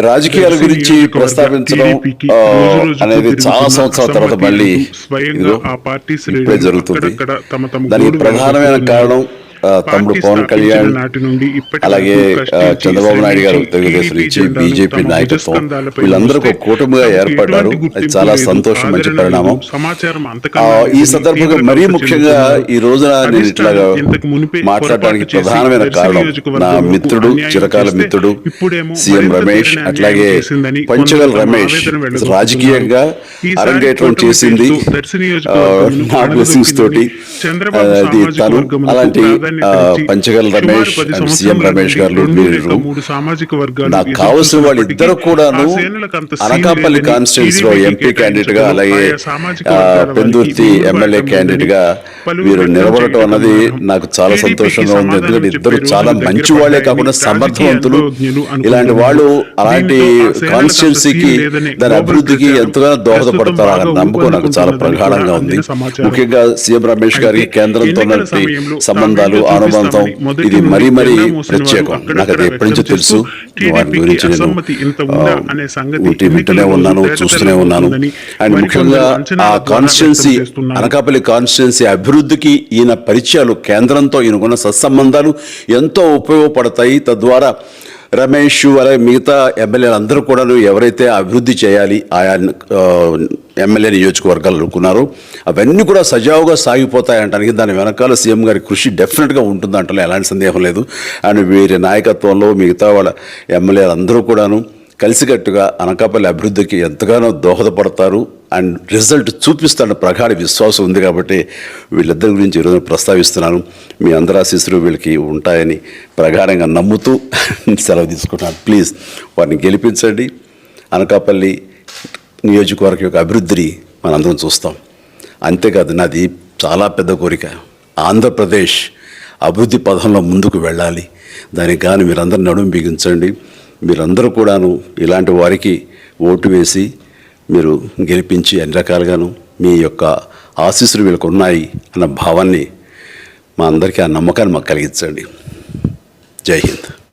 రాజకీయాల గురించి ప్రస్తావించడం అనేది చాలా సంవత్సరాల తర్వాత మళ్ళీ ఇప్పుడే జరుగుతుంది. దానికి ప్రధానమైన కారణం తమ్ముడు పవన్ కళ్యాణ్ అలాగే చంద్రబాబు నాయుడు గారు తెలుగుదేశం నుంచి బీజేపీ నాయకత్వం. వీళ్ళందరూ ఒక కూటమిగా ఏర్పడ్డారు. అది చాలా సంతోషం మంచి పరిణామం. ఈ సందర్భంగా మరీ ముఖ్యంగా ఈ రోజున నేను ఇట్లాగా మాట్లాడడానికి ప్రధానమైన కారణం నా మిత్రుడు చిరకాల మిత్రుడు సీఎం రమేష్ అట్లాగే పంచగల్ రమేష్ రాజకీయంగా అరంగేట్రం చేసింది నా బ్లెస్సింగ్స్ తోటి అది తను అలాంటి పంచగల్ రమేష్ అండ్ సీఎం రమేష్ గారు నాకు కావాల్సిన వాళ్ళు ఇద్దరు కూడాను అనకాపల్లి కాన్స్టిట్యూన్స్లో ఎంపీ క్యాండిడేట్గా అలాగే పెందుర్తి ఎమ్మెల్యే క్యాండిడేట్గా వీరు నిలబడటం అన్నది నాకు చాలా సంతోషంగా ఉంది. ఎందుకంటే ఇద్దరు చాలా మంచి వాళ్ళే కాకుండా సమర్థవంతులు. ఇలాంటి వాళ్ళు అలాంటి కాన్స్టిట్యున్సీకి దాని అభివృద్ధికి ఎంతగానో దోహదపడతారు అనే నమ్మకం నాకు చాలా ప్రగాఢంగా ఉంది. ముఖ్యంగా సీఎం రమేష్ గారి కేంద్రంతో సంబంధాలు అనుబంధం ఇది మరీ మరీ ప్రత్యేకం. నాకు అది ఎప్పటి నుంచో తెలుసు. వారి గురించి నేను వింటూనే ఉన్నాను చూస్తూనే ఉన్నాను. అండ్ ముఖ్యంగా ఆ కాన్స్టిట్యున్సీ అనకాపల్లి కాన్స్టిట్యున్సీ అభివృద్ధికి ఈయన పరిచయాలు కేంద్రంతో ఈయనకున్న సత్సంబంధాలు ఎంతో ఉపయోగపడతాయి. తద్వారా రమేష్ అలాగే మిగతా ఎమ్మెల్యేలు అందరూ కూడా ఎవరైతే అభివృద్ధి చేయాలి ఆయా ఆ, ఎమ్మెల్యే నియోజకవర్గాలు అనుకున్నారు. అవన్నీ కూడా సజావుగా సాగిపోతాయంటానికి దాని వెనకాల సీఎం గారి కృషి డెఫినెట్గా ఉంటుంది అంటే ఎలాంటి సందేహం లేదు. అండ్ వీరి నాయకత్వంలో మిగతా వాళ్ళ ఎమ్మెల్యేలు అందరూ కూడాను కలిసికట్టుగా అనకాపల్లి అభివృద్ధికి ఎంతగానో దోహదపడతారు. అండ్ రిజల్ట్ చూపిస్తున్న ప్రగాఢ విశ్వాసం ఉంది కాబట్టి వీళ్ళిద్దరి గురించి ఈరోజు ప్రస్తావిస్తున్నాను. మీ అందరు ఆశీస్సులు వీళ్ళకి ఉంటాయని ప్రగాఢంగా నమ్ముతూ సెలవు తీసుకుంటున్నాను. ప్లీజ్ వారిని గెలిపించండి. అనకాపల్లి నియోజకవర్గం యొక్క అభివృద్ధిని మనందరం చూస్తాం. అంతేకాదు నాది చాలా పెద్ద కోరిక. ఆంధ్రప్రదేశ్ అభివృద్ధి పథంలో ముందుకు వెళ్ళాలి. దానికి కానీ మీరందరూ నడుము బిగించండి. మీరందరూ కూడాను ఇలాంటి వారికి ఓటు వేసి మీరు గెలిపించి అన్ని రకాలుగాను మీ యొక్క ఆశీస్సులు వీళ్ళకు ఉన్నాయి అన్న భావాన్ని మా అందరికీ ఆ నమ్మకాన్ని మాకు కలిగించండి. జై హింద్.